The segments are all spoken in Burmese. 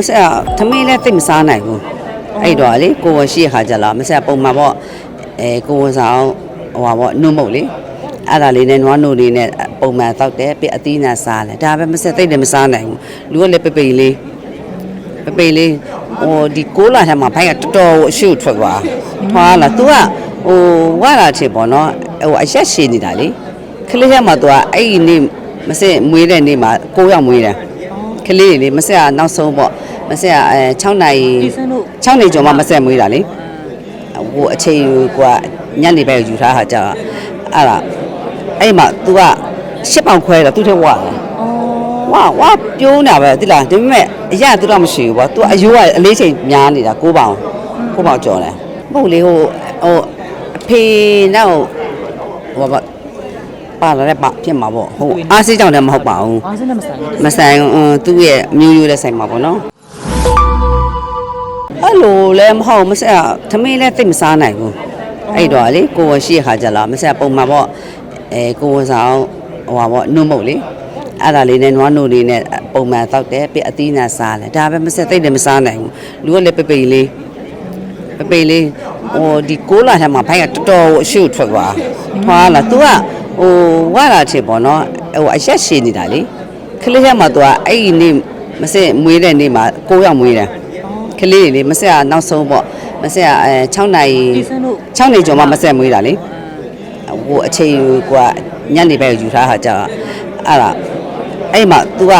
မဆက်သမင်းလည်းသိပ်မစားနိုင်ဘူးအဲ့တော့လေကိုယ်ရှိရခါကြလားမဆက်ပုံမှန်ပေါ့အဲကိုယ်ဆောင်ဟိုပါပေါ့နှုတ်မုတ်လေအဲ့ဒါလေးနဲ့နွားနို့လေးနဲ့ပုံမှန်တောက်တယ်ပြအသီးနဲ့စားတယ်ဒါပဲမဆက်သိပ်လည်းမစားနိုင်ဘူးလူကလည်းပပိလေးပပိလေးဟိုဒီကိုးလာထဲမှာဘိုက်ကတော်တော်အရှုပ်ထွက်သွားထွားလာ तू ကဟိုဝါလာချေပေါ့နော်ဟိုအရက်ရှည်နေတာလေခလေးထဲမှာ तू ကအဲ့ဒီနေ့မဆက်မွေးတဲ့နေ့မှာကိုးရောက်မွေးတယ်ကလေးတွေလေမဆက်ကနောက်ဆုံးပေါ့ မဆက်ကအဲ6နိုင် ဒီစင်းတို့ 6နေကျော်မှမဆက်မွေးတာလေဟိုအချိန်ကညနေပဲယူထားတာကြာအဲ့ဒါအဲ့မှာ तू ကရှစ်ပေါင်ခွဲတော့သူ့ထက်ဝါတယ် အော် ဝါဝါပြိုးနေတာပဲတိလားဒါပေမဲ့အရာ तू တော့မရှိဘူးပေါ့ तू အယိုးကအလေးချိန်များနေတာ6ပေါင်6ပေါင်ကျော်တယ်မဟုတ်လေဟိုဟိုအဖေနောက်ဟိုဘာပါလာတဲ့ပါဖြစ်မှာပေါ့ဟုတ်အားစိတ်ကြောင့်လည်းမဟုတ်ပါဘူး အားစင်းနဲ့မဆိုင်ဘူး မဆိုင်ဘူးအင်းသူ့ရဲ့အမျိုးရိုးလည်းဆိုင်မှာပေါ့နော် အဲ့လိုလည်းမဟုတ်မဆက်ကသမင်းလည်းသိပ်မစားနိုင်ဘူးအဲ့တော့လေကိုယ်ရှိရခါကြလားမဆက်ပုံမှန်ပေါ့အဲကိုယ်ဆောင်ဟိုပါပေါ့နှုတ်မုတ်လေအဲ့ဒါလေးနဲ့နွားနို့လေးနဲ့ပုံမှန်တောက်တယ်ပြအသီးနဲ့စားတယ်ဒါပဲမဆက်သိပ်လည်းမစားနိုင်ဘူးလူကလည်းပပိလေးပပိလေးဟိုဒီကိုးလာထဲမှာဘိုက်ကတော်တော်အရှုပ်ထွက်သွားထွားလာ तू ကဟိုဝါလာချေပေါ့နော်ဟိုအရက်ရှည်နေတာလေကလေးထဲမှာသူကအဲ့ဒီနေ့မစက်မွေးတဲ့နေ့မှာ9ရောက်မွေးတယ် ကလေးတွေလေမဆက်ရနောက်ဆုံးပေါ့မဆက်ရအဲ6နိုင်6နိုင်ကျော်မှမဆက်မွေးတာလေဟိုအချိန်ကွာညနေပိုင်းယူထားတာကြာအဲ့ဒါအဲ့မှာ तू က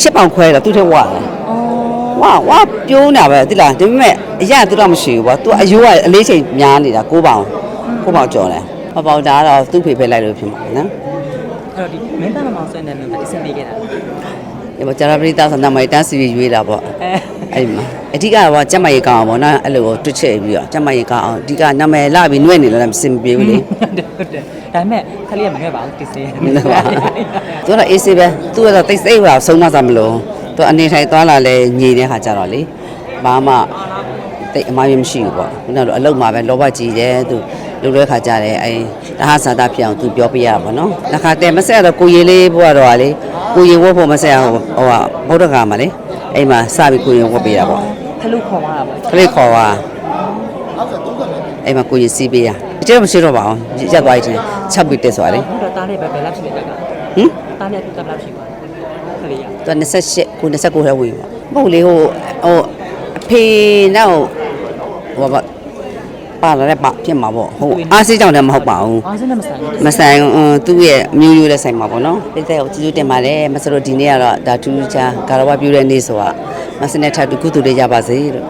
10ပေါင်ခွဲတော့သူ့ထက်ဝါတယ်ဝါဝါပြိုးနေတာပဲတိလားဒါပေမဲ့အရာသူတော့မရှိဘူးကွာ तू အယိုးကအလေးချိန်များနေတာ9ပေါင်9ပေါင်ကျော်တယ်ဟောပေါင်ဒါတော့သူ့ဖေဖေလိုက်လို့ဖြစ်မှာနော်အဲ့တော့ဒီမင်းသားမောင်ဆွဲနေတယ်ကအဆင်ပြေခဲ့တာဒီမှာဂျာရာပရိသတ်ဆန္ဒမိုက်တန်းစီရွေးတာပေါ့အဲ အဲ့ဒီမှာအဓိကကတော့ကျက်မရေကောင်းအောင်ပေါ့နော်အဲ့လိုကိုတွတ်ချက်ပြီးတော့ကျက်မရေကောင်းအောင်အဓိကနာမည်လာပြီးနှွဲ့နေလို့လည်းမစင်မပြေဘူးလေဟုတ်တယ်ဟုတ်တယ်ဒါပေမဲ့ခလေးကမငဲ့ပါဘူးတစ်စင်းနည်းပါသူကတော့အေးဆေးပဲသူကတော့တိတ်စိတ်ပါဆုံးမစားမလို့သူအနေထိုင်သွားလာလဲညီတဲ့ခါကြတော့လေဘာမှတိတ်အမှားရမရှိဘူးပေါ့ခုနကတော့အလုတ်မှာပဲလောဘကြီးတယ်သူလူလွဲခါကြတယ်အဲတဟဇာတာဖြစ်အောင်သူပြောပြရပါတော့နော်တစ်ခါတည်းမဆက်တော့ကိုရီလေးဘွားတော့လေကိုရီဝတ်ဖို့မဆက်ဟိုဟိုဟာဗုဒ္ဓဂါမှာလေ အိမ်မှာစပြီးကိုရီဝတ်ပေးတာပေါ့ခလုခေါ်သွားတာပေါ့ခလေးခေါ်ပါအဲ့မှာကိုကြီးစီးပေးရအကျတော့မရှိတော့ပါအောင်ရက်သွားရင်ချက်ပြီးတက်သွားတယ်ဟုတ်တော့တားလေးပဲဘယ်လောက်ရှိနေတက်ကဟင်တားလေးကဘယ်လောက်ရှိပါခလေးရသူ28ကို29ထဲဝင်ပါမဟုတ်လေဟိုဟိုအဖေနောက်ဟိုဘာ ပါလာတဲ့ပါဖြစ်မှာပေါ့ဟုတ်အားစိတ်ကြောင့်လည်းမဟုတ်ပါဘူးအားစင်းနဲ့မဆိုင်ဘူးမဆိုင်ဘူးအင်းသူ့ရဲ့အမျိုးရိုးလည်းဆိုင်မှာပေါ့နော်ပိတ်သက်ကိုကျေးဇူးတင်ပါတယ်မစလို့ဒီနေ့ကတော့ဒါထူးထူးခြားဂါရဝပြုတဲ့နေ့ဆိုတာမစနဲ့ထပ်တူကုသိုလ်လေးရပါစေလို့